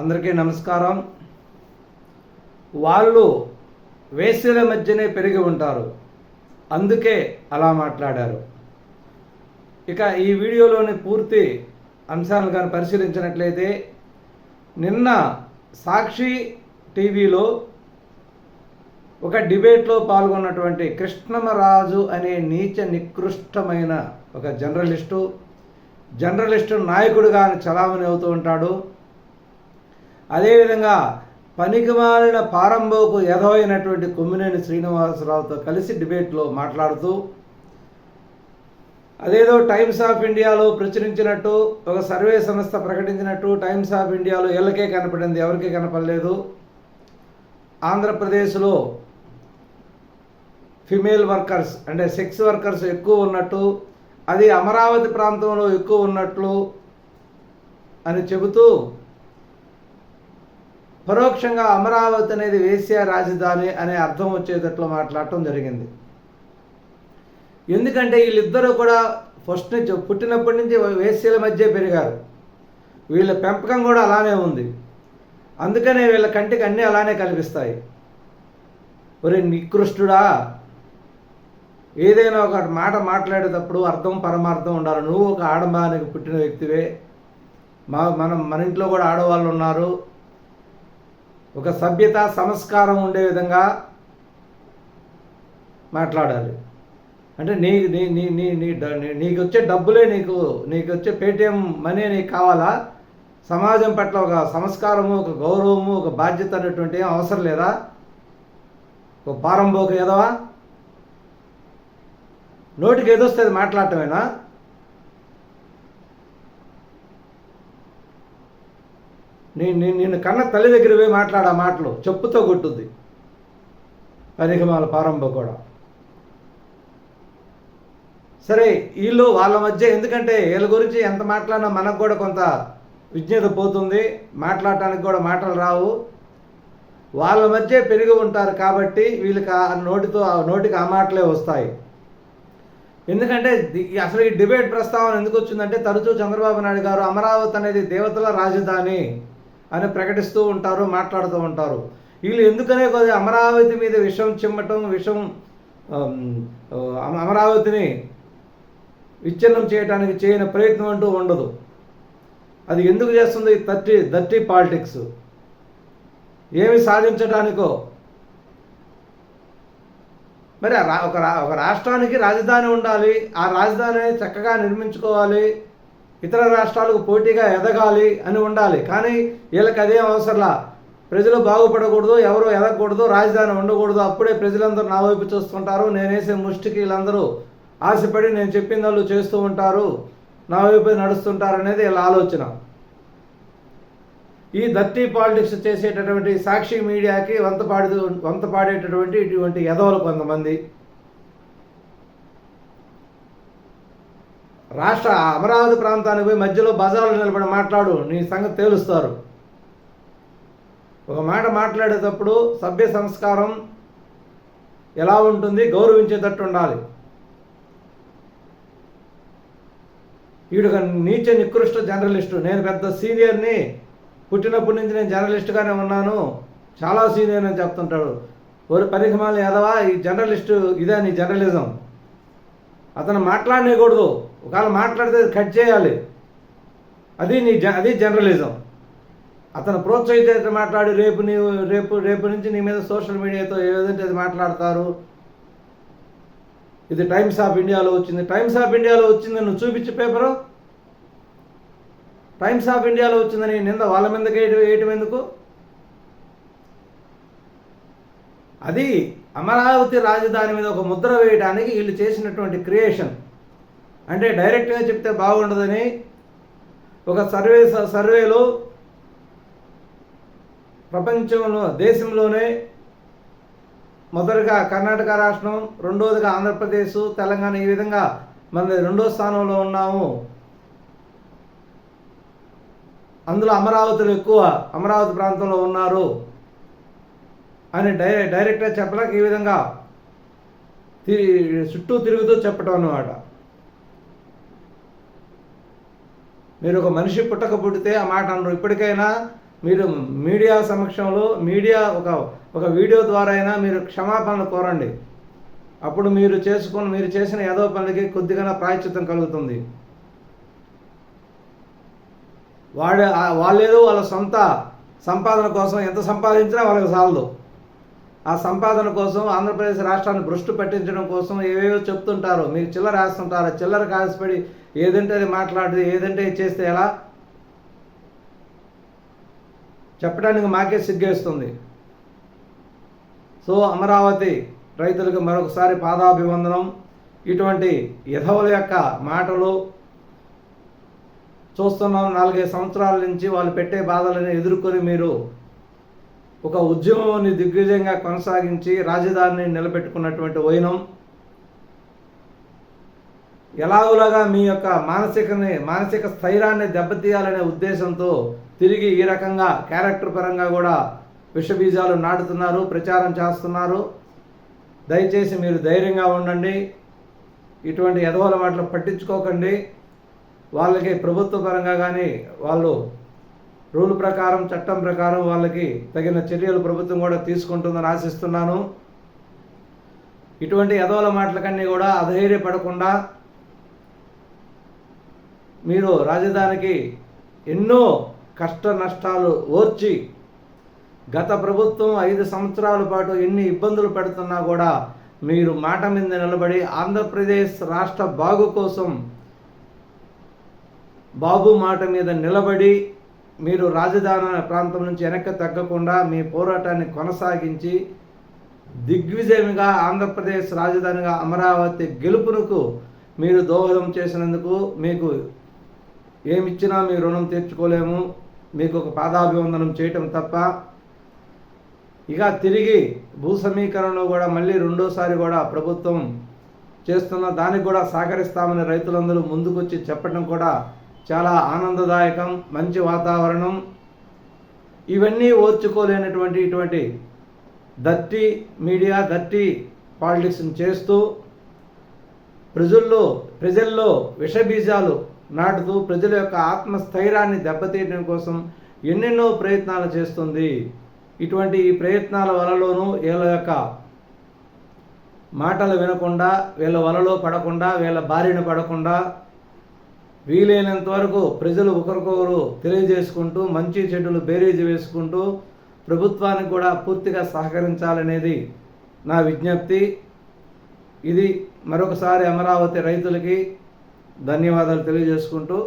అందరికీ నమస్కారం. వాళ్ళు వేశ్యల మధ్యనే పెరిగి ఉంటారు. అందుకే అలా మాట్లాడారు. ఇక ఈ వీడియోలోని పూర్తి అంశాలను కానీ పరిశీలించినట్లయితే నిన్న సాక్షి టీవీలో ఒక డిబేట్లో పాల్గొన్నటువంటి కృష్ణమరాజు అనే నీచ నికృష్టమైన ఒక జర్నలిస్టు జర్నలిస్టు నాయకుడుగా చలామణి అవుతూ ఉంటాడు. అదేవిధంగా పనికిమాలిన పారంబోకు ఎదవైనటువంటి కొమ్మినేని శ్రీనివాసరావుతో కలిసి డిబేట్లో మాట్లాడుతూ అదేదో టైమ్స్ ఆఫ్ ఇండియాలో ప్రచురించినట్టు ఒక సర్వే సంస్థ ప్రకటించినట్టు టైమ్స్ ఆఫ్ ఇండియాలో ఎల్లకే కనపడింది ఎవరికీ కనపడలేదు. ఆంధ్రప్రదేశ్లో ఫిమేల్ వర్కర్స్ అంటే సెక్స్ వర్కర్స్ ఎక్కువ ఉన్నట్టు అది అమరావతి ప్రాంతంలో ఎక్కువ ఉన్నట్లు అని చెబుతూ పరోక్షంగా అమరావతి అనేది వేశ్య రాజధాని అనే అర్థం వచ్చేటట్లు మాట్లాడటం జరిగింది. ఎందుకంటే వీళ్ళిద్దరూ కూడా ఫస్ట్ నుంచి పుట్టినప్పటి నుంచి వేశ్యల మధ్య పెరిగారు. వీళ్ళ పెంపకం కూడా అలానే ఉంది. అందుకనే వీళ్ళ కంటికి అన్నీ అలానే కనిపిస్తాయి. ఒరే నికృష్టుడా ఏదైనా ఒక మాట మాట్లాడేటప్పుడు అర్థం పరమార్థం ఉండాలి. నువ్వు ఒక ఆడంబానికి పుట్టిన వ్యక్తివే. మా మనం మన ఇంట్లో కూడా ఆడవాళ్ళు ఉన్నారు. ఒక సభ్యత సంస్కారం ఉండే విధంగా మాట్లాడాలి. అంటే నీ నీ నీ నీ నీ డ- నీ- నీకు వచ్చే డబ్బులే నీకు నీకు వచ్చే పేటిఎం మనీ నీకు కావాలా? సమాజం పట్ల ఒక సంస్కారము ఒక గౌరవము ఒక బాధ్యత అనేటువంటి ఏం అవసరం లేదా? ఒక పారంబోక ఏదవా? నోటికి ఏదొస్తుంది మాట్లాడటమేనా? నీ నిన్ను కన్న తల్లి దగ్గర పోయి మాట్లాడా మాటలు. చెప్పుతో కొట్టుద్ది. పరిగమాల పారంభ కూడా సరే వీళ్ళు వాళ్ళ మధ్య ఎందుకంటే వీళ్ళ గురించి ఎంత మాట్లాడినా మనకు కూడా కొంత విజ్ఞత పోతుంది. మాట్లాడటానికి కూడా మాటలు రావు. వాళ్ళ మధ్య పెరిగి ఉంటారు కాబట్టి వీళ్ళకి ఆ నోటితో ఆ నోటికి ఆ మాటలే వస్తాయి. ఎందుకంటే అసలు ఈ డిబేట్ ప్రస్తావన ఎందుకు వచ్చిందంటే తరచూ చంద్రబాబు నాయుడు గారు అమరావతి అనేది దేవతల రాజధాని. అని ప్రకటిస్తూ ఉంటారు మాట్లాడుతూ ఉంటారు. వీళ్ళు ఎందుకనే కొద్ది అమరావతి మీద విషం చిమ్మటం విషం అమరావతిని విచ్ఛిన్నం చేయడానికి చేయని ప్రయత్నం అంటూ ఉండదు. అది ఎందుకు చేస్తుంది? దట్టి దట్టి పాలిటిక్స్. ఏమి సాధించడానికో మరి రా- ఒక రా- ఒక రాష్ట్రానికి రాజధాని ఉండాలి ఆ రాజధానిని చక్కగా నిర్మించుకోవాలి ఇతర రాష్ట్రాలకు పోటీగా ఎదగాలి అని ఉండాలి. కానీ వీళ్ళకి అదేం అవసరంలా? ప్రజలు బాగుపడకూడదు ఎవరు ఎదగకూడదు రాజధాని ఉండకూడదు అప్పుడే ప్రజలందరూ నా వైపు చూస్తుంటారు. నేనేసే ముష్టికి వీళ్ళందరూ ఆశపడి నేను చెప్పిన వాళ్ళు చేస్తూ ఉంటారు. నా వైపు నడుస్తుంటారు అనేది వీళ్ళ ఆలోచన. ఈ దర్టీ పాలిటిక్స్ చేసేటటువంటి సాక్షి మీడియాకి వంత పాడుతూ వంత పాడేటటువంటి ఇటువంటి ఎదవలు కొంతమంది. రాష్ట్ర అమరావతి ప్రాంతానికి పోయి మధ్యలో బజార్లు నిలబడి మాట్లాడు నీ సంగతి తేలుస్తారు. ఒక మాట మాట్లాడేటప్పుడు సభ్య సంస్కారం ఎలా ఉంటుంది గౌరవించేటట్టు ఉండాలి. వీడు ఒక నీచ నికృష్ట జర్నలిస్టు. నేను పెద్ద సీనియర్ని పుట్టినప్పటి నుంచి నేను జర్నలిస్ట్గానే ఉన్నాను. చాలా సీనియర్ అని చెప్తుంటాడు. ఓరి పరిగమాలు ఎదవా ఈ జర్నలిస్టు ఇదే నీ జర్నలిజం. అతను మాట్లాడనేకూడదు. ఒకవేళ మాట్లాడితే కట్ చేయాలి. అది నీ జ అది జర్నలిజం. అతను ప్రోత్సహిత మాట్లాడి రేపు నీ రేపు రేపు నుంచి నీ మీద సోషల్ మీడియాతో ఏదంటే అది మాట్లాడతారు. ఇది టైమ్స్ ఆఫ్ ఇండియాలో వచ్చింది. టైమ్స్ ఆఫ్ ఇండియాలో వచ్చింది నువ్వు చూపించు పేపరు? టైమ్స్ ఆఫ్ ఇండియాలో వచ్చిందని నింద వాళ్ళ మీదకి వేయటం ఎందుకు అది అమరావతి రాజధాని మీద ఒక ముద్ర వేయడానికి వీళ్ళు చేసినటువంటి క్రియేషన్. అంటే డైరెక్ట్గా చెప్తే బాగుండదని ఒక సర్వే సర్వేలో ప్రపంచంలో దేశంలోనే మొదటగా కర్ణాటక రాష్ట్రం రెండోదిగా ఆంధ్రప్రదేశ్ తెలంగాణ ఈ విధంగా మన రెండో స్థానంలో ఉన్నాము. అందులో అమరావతిలో ఎక్కువ అమరావతి ప్రాంతంలో ఉన్నారు అని డై డైరెక్ట్గా చెప్పడానికి ఈ విధంగా తి- చుట్టూ తిరుగుతూ చెప్పటం అన్నమాట. మీరు ఒక మనిషి పుట్టక పుట్టితే ఆ మాట అనరు. ఇప్పటికైనా మీరు మీడియా సమక్షంలో మీడియా ఒక ఒక వీడియో ద్వారా అయినా మీరు క్షమాపణలు కోరండి. అప్పుడు మీరు చేసుకుని మీరు చేసిన ఏదో పనులకి కొద్దిగా ప్రాయచిత్తం కలుగుతుంది. వాడు వాళ్ళేదో వాళ్ళ సొంత సంపాదన కోసం ఎంత సంపాదించినా వాళ్ళకి సాలదు. ఆ సంపాదన కోసం ఆంధ్రప్రదేశ్ రాష్ట్రాన్ని భ్రష్టు పట్టించడం కోసం ఏవేవో చెప్తుంటారు మీకు చిల్లర వేస్తుంటారు చిల్లర కాసిపడి ఏదంటే అది మాట్లాడి ఏదంటే చేస్తే ఎలా? చెప్పడానికి మాకే సిగ్గేస్తుంది. సో అమరావతి రైతులకు మరొకసారి పాదాభివందనం. ఇటువంటి యథవుల యొక్క మాటలు చూస్తున్నాం. నాలుగైదు సంవత్సరాల నుంచి వాళ్ళు పెట్టే బాధలను ఎదుర్కొని మీరు ఒక ఉద్యమాన్ని దిగ్విజయంగా కొనసాగించి రాజధానిని నిలబెట్టుకున్నటువంటి వైనం ఎలాగులాగా మీ యొక్క మానసికని మానసిక స్థైర్యాన్ని దెబ్బతీయాలనే ఉద్దేశంతో తిరిగి ఈ రకంగా క్యారెక్టర్ పరంగా కూడా విషబీజాలు నాటుతున్నారు ప్రచారం చేస్తున్నారు. దయచేసి మీరు ధైర్యంగా ఉండండి. ఇటువంటి ఎదవల మాటలు పట్టించుకోకండి. వాళ్ళకి ప్రభుత్వ పరంగా కానీ వాళ్ళు రూల్ ప్రకారం చట్టం ప్రకారం వాళ్ళకి తగిన చర్యలు ప్రభుత్వం కూడా తీసుకుంటుందని ఆశిస్తున్నాను. ఇటువంటి ఎదవల మాటలకన్నీ కూడా అధైర్యపడకుండా మీరు రాజధానికి ఎన్నో కష్ట నష్టాలు ఓర్చి గత ప్రభుత్వం ఐదు సంవత్సరాల పాటు ఎన్ని ఇబ్బందులు పెడుతున్నా కూడా మీరు మాట మీద నిలబడి ఆంధ్రప్రదేశ్ రాష్ట్ర బాగు కోసం బాబు మాట మీద నిలబడి మీరు రాజధాని ప్రాంతం నుంచి వెనక్కి తగ్గకుండా మీ పోరాటాన్ని కొనసాగించి దిగ్విజయంగా ఆంధ్రప్రదేశ్ రాజధానిగా అమరావతి గెలుపునకు మీరు దోహదం చేసినందుకు మీకు ఏమిచ్చినా మీ రుణం తీర్చుకోలేము. మీకు ఒక పాదాభివందనం చేయటం తప్ప ఇక తిరిగి భూ సమీకరణలో కూడా మళ్ళీ రెండోసారి కూడా ప్రభుత్వం చేస్తున్న దానికి కూడా సహకరిస్తామని రైతులందరూ ముందుకొచ్చి చెప్పడం కూడా చాలా ఆనందదాయకం మంచి వాతావరణం. ఇవన్నీ ఓర్చుకోలేనటువంటి ఇటువంటి దట్టి మీడియా దట్టి పాలిటిక్స్ని చేస్తూ ప్రజల్లో ప్రజల్లో విషబీజాలు నాటుతూ ప్రజల యొక్క ఆత్మస్థైర్యాన్ని దెబ్బతీయడం కోసం ఎన్నెన్నో ప్రయత్నాలు చేస్తుంది. ఇటువంటి ఈ ప్రయత్నాల వలలోనూ వీళ్ళ యొక్క మాటలు వినకుండా వీళ్ళ వలలో పడకుండా వీళ్ళ బారిన పడకుండా వీలైనంత వరకు ప్రజలు ఒకరికొకరు తెలియజేసుకుంటూ మంచి చెడులు బేరీజు వేసుకుంటూ ప్రభుత్వానికి కూడా పూర్తిగా సహకరించాలనేది నా విజ్ఞప్తి. ఇది మరొకసారి అమరావతి రైతులకి ధన్యవాదాలు తెలియజేసుకుంటూ